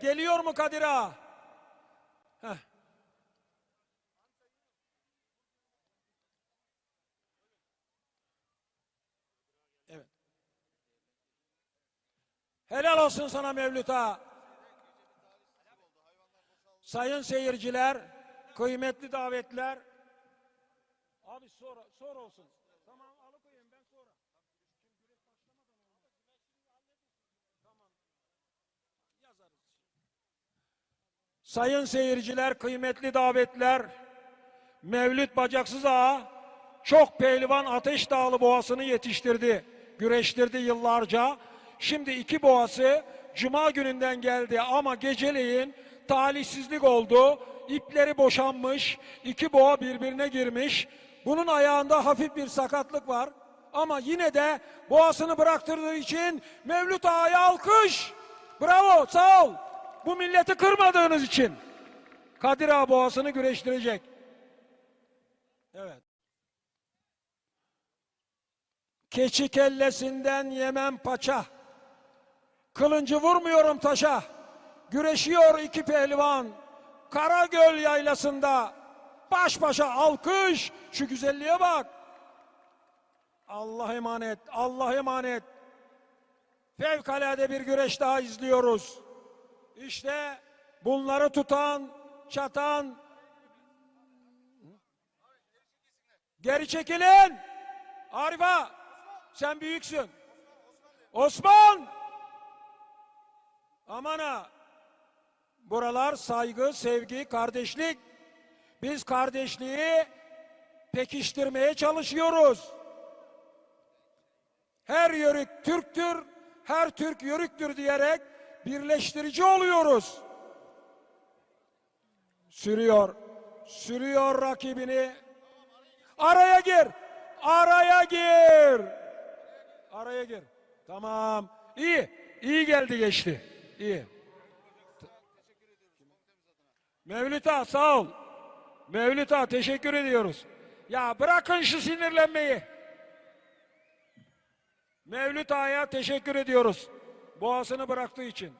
Geliyor mu Kadir Ağa? Evet. Helal olsun sana Mevlüt Ağa. Sayın seyirciler, kıymetli davetler. Abi sonra, sonra olsun. Sayın seyirciler, kıymetli davetler, Mevlüt Bacaksız Ağa çok pehlivan Ateş Dağlı boğasını yetiştirdi, güreştirdi yıllarca. Şimdi iki boğası Cuma gününden geldi ama geceleyin talihsizlik oldu. İpleri boşanmış, iki boğa birbirine girmiş. Bunun ayağında hafif bir sakatlık var. Ama yine de boğasını bıraktırdığı için Mevlüt Ağa'ya alkış. Bravo, sağ ol. Bu milleti kırmadığınız için. Kadir Ağa boğasını güreştirecek. Evet. Keçi kellesinden yemem paça. Kılıncı vurmuyorum taşa. Güreşiyor iki pehlivan. Karagöl yaylasında. Baş başa alkış. Şu güzelliğe bak. Allah emanet. Allah emanet. Fevkalade bir güreş daha izliyoruz. İşte bunları tutan, çatan, geri çekilin. Arifa, sen büyüksün. Osman! Aman ha! Buralar saygı, sevgi, kardeşlik. Biz kardeşliği pekiştirmeye çalışıyoruz. Her yörük Türktür, her Türk yörüktür diyerek birleştirici oluyoruz. Sürüyor, sürüyor rakibini. Araya gir, araya gir. Araya gir. Tamam, iyi, iyi geldi geçti. İyi. Mevlüt Ağa sağ ol. Mevlüt Ağa teşekkür ediyoruz. Ya bırakın şu sinirlenmeyi. Mevlüt Ağa'ya teşekkür ediyoruz. Boğasını bıraktığı için.